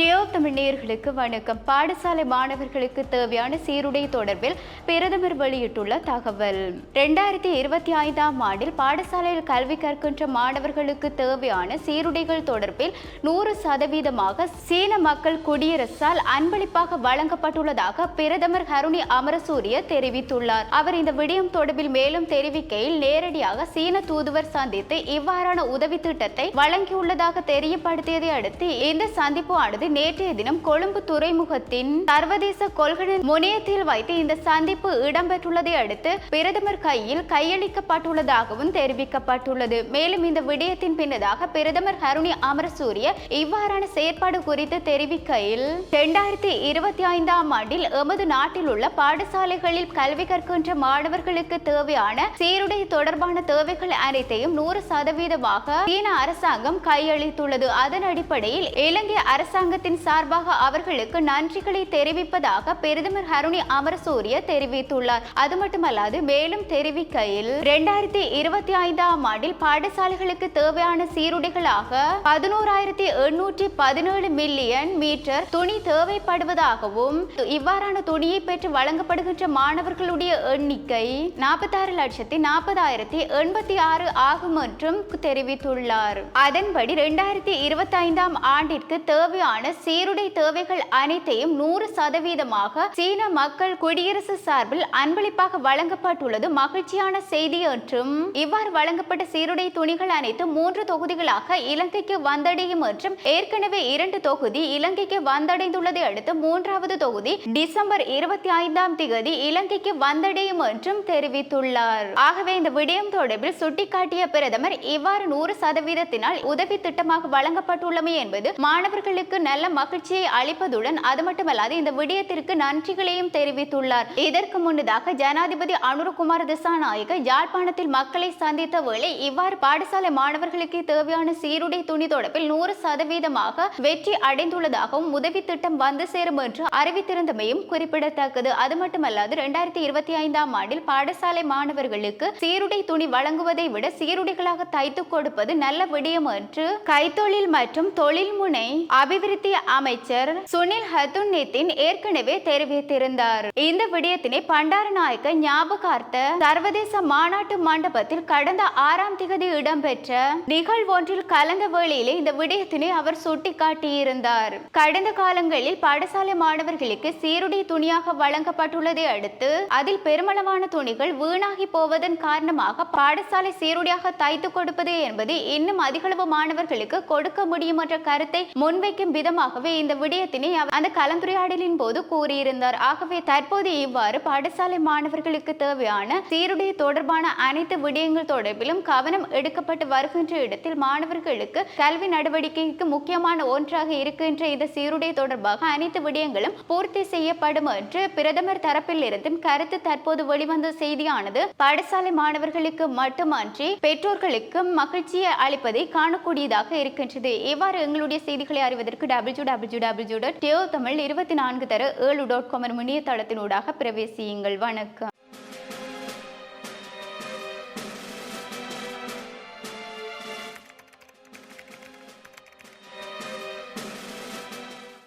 ஜியோ தமிழ்நேயர்களுக்கு வணக்கம். பாடசாலை மாணவர்களுக்கு தேவையான சீருடை தொடர்பில் பிரதமர் வெளியிட்டுள்ள தகவல். இரண்டாயிரத்தி இருபத்தி ஐந்தாம் ஆண்டில் பாடசாலையில் கல்வி கற்கின்ற மாணவர்களுக்கு தேவையான சீருடைகள் தொடர்பில் நூறு சதவீதமாக சீன மக்கள் குடியரசால் அன்பளிப்பாக வழங்கப்பட்டுள்ளதாக பிரதமர் ஹருணி அமரசூரிய தெரிவித்துள்ளார். அவர் இந்த விடயம் தொடர்பில் மேலும் தெரிவிக்கையில் நேரடியாக சீன தூதுவர் சந்தித்து இவ்வாறான உதவி திட்டத்தை வழங்கியுள்ளதாக தெரியப்படுத்தியதை அடுத்து இந்த சந்திப்பு ஆனது நேற்றைய தினம் கொழும்பு துறைமுகத்தின் சர்வதேச கொள்கை முனையத்தில் வைத்து இந்த சந்திப்பு இடம்பெற்றுள்ளதை அடுத்து பிரதமர் கையில் கையளிக்கப்பட்டுள்ளதாகவும் தெரிவிக்கப்பட்டுள்ளது. மேலும் இந்த விடயத்தின் பின்னதாக பிரதமர் ஹருணி அமரசூரிய இவ்வாறான செயற்பாடு குறித்து தெரிவிக்கையில் இரண்டாயிரத்தி இருபத்தி ஐந்தாம் ஆண்டில் எமது நாட்டில் உள்ள பாடசாலைகளில் கல்வி கற்கின்ற மாணவர்களுக்கு தேவையான சீருடை தொடர்பான தேவைகள் அனைத்தையும் நூறு சதவீதமாக சீன அரசாங்கம் கையளித்துள்ளது. அதன் அடிப்படையில் இலங்கை அரசாங்க அரசாங்கத்தின் சார்பாக அவர்களுக்கு நன்றிகளை தெரிவிப்பதாக பிரதமர் ஹருணி அமரசூரிய தெரிவித்துள்ளார். அது மட்டுமல்லாது மேலும் தெரிவிக்கையில் இரண்டாயிரத்தி இருபத்தி ஐந்தாம் ஆண்டில் பாடசாலைகளுக்கு தேவையான சீருடைகளாக பதினோராயிரத்தி எண்ணூற்றி பதினேழு மில்லியன் மீட்டர் துணி தேவைப்படுவதாகவும் இவ்வாறான துணியை பெற்று வழங்கப்படுகின்ற மாணவர்களுடைய எண்ணிக்கை நாற்பத்தாறு லட்சத்தி நாற்பதாயிரத்தி எண்பத்தி ஆறு ஆகும் என்றும் தெரிவித்துள்ளார். அதன்படி இரண்டாயிரத்தி இருபத்தி ஐந்தாம் ஆண்டிற்கு தேவையான சீருடை தேவைகள் அனைத்தையும் நூறு சதவீதமாக சீன மக்கள் குடியரசு சார்பில் அன்பளிப்பாக வழங்கப்பட்டுள்ளது. மகிழ்ச்சியான செய்தி என்றும் இவ்வாறு வழங்கப்பட்ட சீருடை துணிகள் அனைத்து மூன்று தொகுதிகளாக இலங்கைக்கு வந்தடையும் என்றும் ஏற்கனவே இரண்டு தொகுதி இலங்கைக்கு வந்தடைந்துள்ளதை அடுத்து மூன்றாவது தொகுதி டிசம்பர் இருபத்தி ஐந்தாம் திகதி இலங்கைக்கு வந்தடையும் என்றும் தெரிவித்துள்ளார். ஆகவே இந்த விடயம் தொடர்பில் சுட்டிக்காட்டிய பிரதமர் இவ்வாறு நூறு சதவீதத்தினால் உதவி திட்டமாக வழங்கப்பட்டுள்ளமை என்பது மாணவர்களுக்கு நல்ல மகிழ்ச்சியை அளிப்பதுடன் அது மட்டுமல்லாது இந்த விடயத்திற்கு நன்றிகளையும் தெரிவித்துள்ளார். இதற்கு முன்னதாக ஜனாதிபதி அனுரகுமார் திசாநாயக யாழ்ப்பாணத்தில் மக்களை சந்தித்த வேளை இவ்வாறு பாடசாலை மாணவர்களுக்கு தேவையான சீருடை துணி தொடர்பில் நூறு சதவீதமாக வெற்றி அடைந்துள்ளதாகவும் உதவி திட்டம் வந்து சேரும் என்று அறிவித்திருந்தமையும் குறிப்பிடத்தக்கது. அது மட்டுமல்லாது இரண்டாயிரத்தி இருபத்தி ஐந்தாம் ஆண்டில் பாடசாலை மாணவர்களுக்கு சீருடை துணி வழங்குவதை விட சீருடைகளாக தைத்து கொடுப்பது நல்ல விடயம் என்று கைத்தொழில் மற்றும் தொழில் முனை மத்திய அமைச்சர் சுனில் ஹத்துன்னித்தின் ஏற்கனவே தெரிவித்திருந்தார். இந்த விடயத்தினை பண்டாரநாயக்க ஞாபகார்த்த சர்வதேச மாநாட்டு மண்டபத்தில் கடந்த ஆறாம் திகதி இடம்பெற்ற நிகழ்வொன்றில் கலந்த வேளையிலே இந்த விடயத்தினை அவர் சுட்டிக்காட்டியிருந்தார். கடந்த காலங்களில் பாடசாலை மாணவர்களுக்கு சீருடை துணியாக வழங்கப்பட்டுள்ளதை அடுத்து அதில் பெருமளவான துணிகள் வீணாகி போவதன் காரணமாக பாடசாலை சீருடையாக தைத்து கொடுப்பது என்பது இன்னும் அதிகளவு மாணவர்களுக்கு கொடுக்க முடியும் என்ற கருத்தை முன்வைக்கும் விதமாகவே இந்த விடயத்தினை அந்த கலந்துரையாடலின் போது கூறியிருந்தார். ஆகவே தற்போது இவ்வாறு பாடசாலை மாணவர்களுக்கு தேவையான சீருடை தொடர்பான அனைத்து விடயங்கள் தொடர்பிலும் கவனம் எடுக்கப்பட்டு வருகின்ற இடத்தில் மாணவர்களுக்கு கல்வி நடவடிக்கைக்கு முக்கியமான ஒன்றாக இருக்கின்ற இந்த சீருடை தொடர்பாக அனைத்து விடயங்களும் பூர்த்தி செய்யப்படும் என்று பிரதமர் தரப்பில் இருந்தும் கருத்து தற்போது வெளிவந்த செய்தியானது பாடசாலை மாணவர்களுக்கு மட்டுமன்றி பெற்றோர்களுக்கும் மகிழ்ச்சியை அளிப்பதை காணக்கூடியதாக இருக்கின்றது. இவ்வாறு எங்களுடைய செய்திகளை அறிவதற்கு W W W dot Tamil இருபத்தி நான்கு தர ஏழு டாட் காம் இணையதளத்தினூடாக பிரவேசியுங்கள். வணக்கம்.